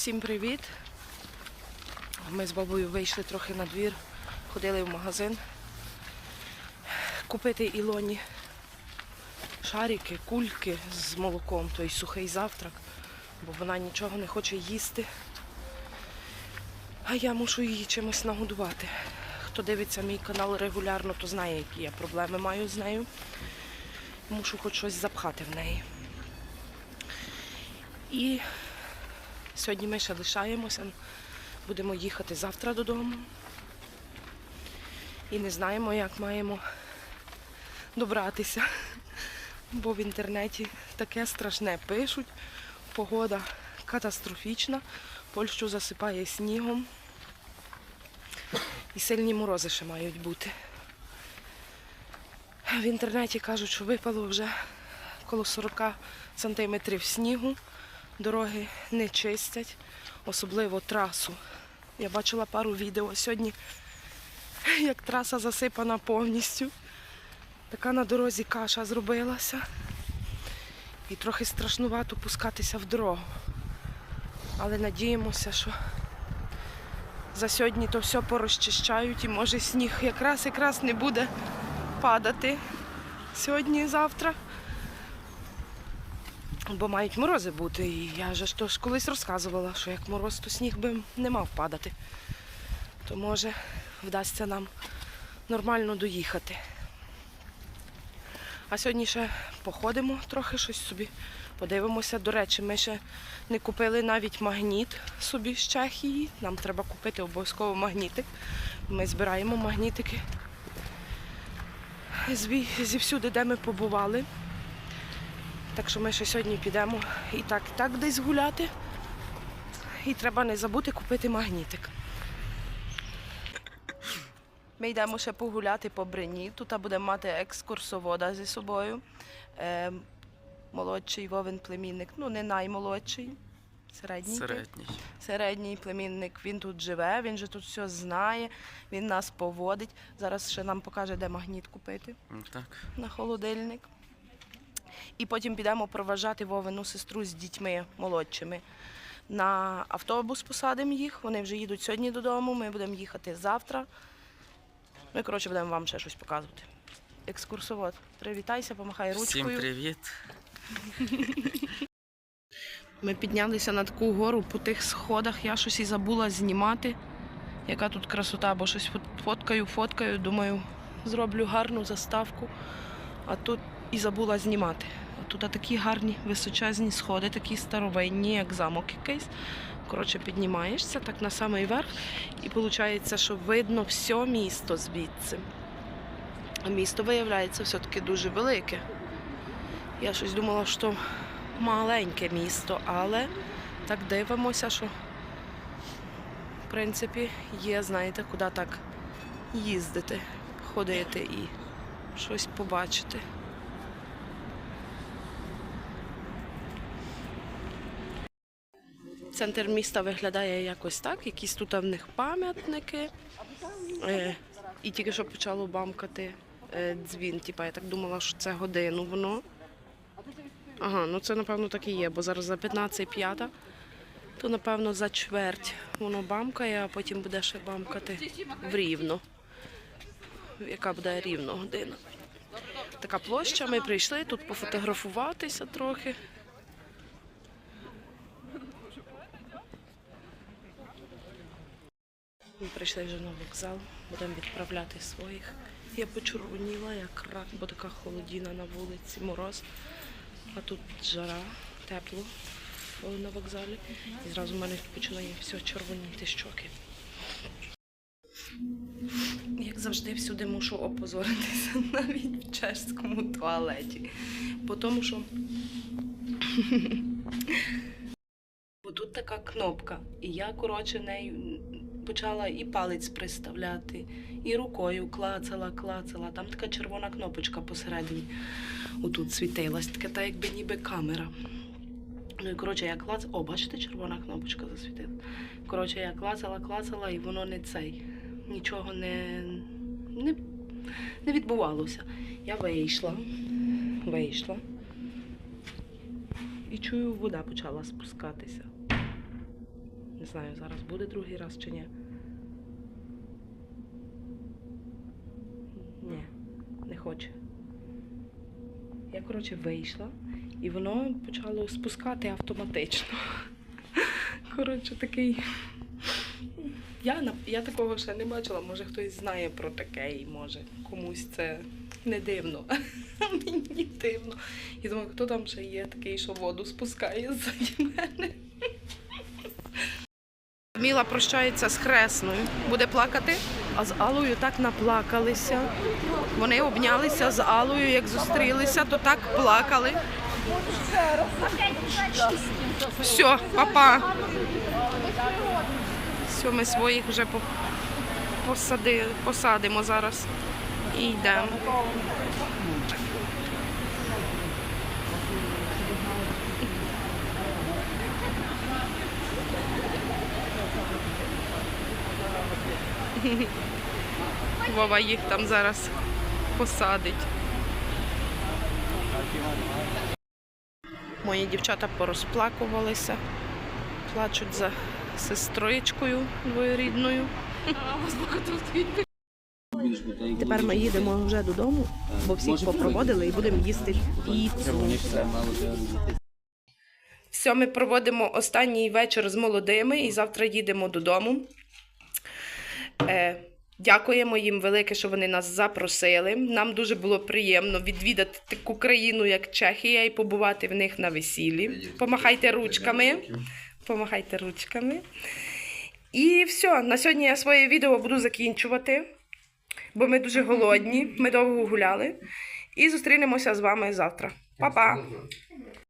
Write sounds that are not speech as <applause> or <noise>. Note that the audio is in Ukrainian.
Всім привіт! Ми з бабою вийшли трохи на двір, ходили в магазин купити Ілоні шарики, кульки з молоком, той сухий завтрак, бо вона нічого не хоче їсти. А я мушу її чимось нагодувати. Хто дивиться мій канал регулярно, то знає, які я проблеми маю з нею. Мушу хоч щось запхати в неї. І Сьогодні ми ще лишаємося, будемо їхати завтра додому. І не знаємо, як маємо добратися. Бо в інтернеті таке страшне пишуть. Погода катастрофічна, Польщу засипає снігом. І сильні морози ще мають бути. В інтернеті кажуть, що випало вже коло 40 сантиметрів снігу дороги не чистять, особливо трасу. Я бачила пару відео сьогодні, як траса засипана повністю. Така на дорозі каша зробилася. І трохи страшнувато пускатися в дорогу. Але надіємося, що за сьогодні то все порозчищають і може сніг якраз якраз не буде падати сьогодні і завтра бо мають морози бути. І я вже ж то колись розказувала, що як мороз, то сніг би не мав падати. То може вдасться нам нормально доїхати. А сьогодні ще походимо трохи щось собі, подивимося. До речі, ми ще не купили навіть магніт собі з Чехії. Нам треба купити обов'язково магнітик. Ми збираємо магнітики зві- зівсюди, де ми побували. Так що ми ще сьогодні підемо і так, і так десь гуляти. І треба не забути купити магнітик. Ми йдемо ще погуляти по Брині. Тут будемо мати екскурсовода зі собою. Е, молодший Вовин племінник, ну не наймолодший, середній. Середній. Середній племінник, він тут живе, він же тут все знає, він нас поводить. Зараз ще нам покаже, де магніт купити Так. на холодильник. І потім підемо проважати Вовину сестру з дітьми молодшими. На автобус посадимо їх. Вони вже їдуть сьогодні додому. Ми будемо їхати завтра. Ми, коротше, будемо вам ще щось показувати. Екскурсовод, привітайся, помахай Всім привіт. <laughs> Ми піднялися на таку гору по тих сходах. Я щось і забула знімати. Яка тут красота, бо щось фоткаю, фоткаю, думаю, зроблю гарну заставку. А тут і забула знімати. Тут такі гарні височезні сходи, такі старовинні, як замок якийсь. Коротше, піднімаєшся так на самий верх, і виходить, що видно все місто звідси. А місто виявляється все-таки дуже велике. Я щось думала, що маленьке місто, але так дивимося, що в принципі є, знаєте, куди так їздити, ходити і щось побачити. Центр міста виглядає якось так, якісь тут в них пам'ятники. Е, і тільки що почало бамкати е, дзвін. Типа, я так думала, що це годину воно. Ага, ну це напевно так і є, бо зараз за 15.05, то напевно за чверть воно бамкає, а потім буде ще бамкати в рівно. Яка буде рівно година. Така площа, ми прийшли тут пофотографуватися трохи. Ми прийшли вже на вокзал, будемо відправляти своїх. Я почервоніла, як рак, бо така холодіна на вулиці, мороз. А тут жара, тепло на вокзалі. І зразу в мене починає все червоніти щоки. Як завжди, всюди мушу опозоритися, <laughs> навіть в чеському туалеті. Бо тому що. <laughs> Бо тут така кнопка. І я, коротше, нею почала і палець приставляти, і рукою клацала, клацала. Там така червона кнопочка посередині. Отут світилась, таке та якби ніби камера. Ну і коротше, я клацала. О, бачите, червона кнопочка засвітила. Коротше, я клацала, клацала, і воно не цей. Нічого не, не, не відбувалося. Я вийшла, вийшла. І чую, вода почала спускатися. Не знаю, зараз буде другий раз чи ні. Ні, не хоче. Я, коротше, вийшла, і воно почало спускати автоматично. <laughs> Коротше, такий. Я, я такого ще не бачила, може хтось знає про таке і може комусь це не дивно. <laughs> Мені дивно. І думаю, хто там ще є такий, що воду спускає ззаді мене. Міла прощається з хресною, буде плакати, а з Алою так наплакалися. Вони обнялися з Алою, як зустрілися, то так плакали. Все, папа. Все, ми своїх вже по- посади, посадимо зараз і йдемо. <laughs> Вова їх там зараз посадить. Мої дівчата порозплакувалися, плачуть за сестричкою двоюрідною. Тепер ми їдемо вже додому, бо всіх попроводили і будемо їсти піцу. Все, ми проводимо останній вечір з молодими і завтра їдемо додому. Е, дякуємо їм велике, що вони нас запросили. Нам дуже було приємно відвідати таку країну, як Чехія, і побувати в них на весіллі. Помахайте ручками. Помахайте ручками. І все, на сьогодні я своє відео буду закінчувати, бо ми дуже голодні, ми довго гуляли. І зустрінемося з вами завтра. Па-па!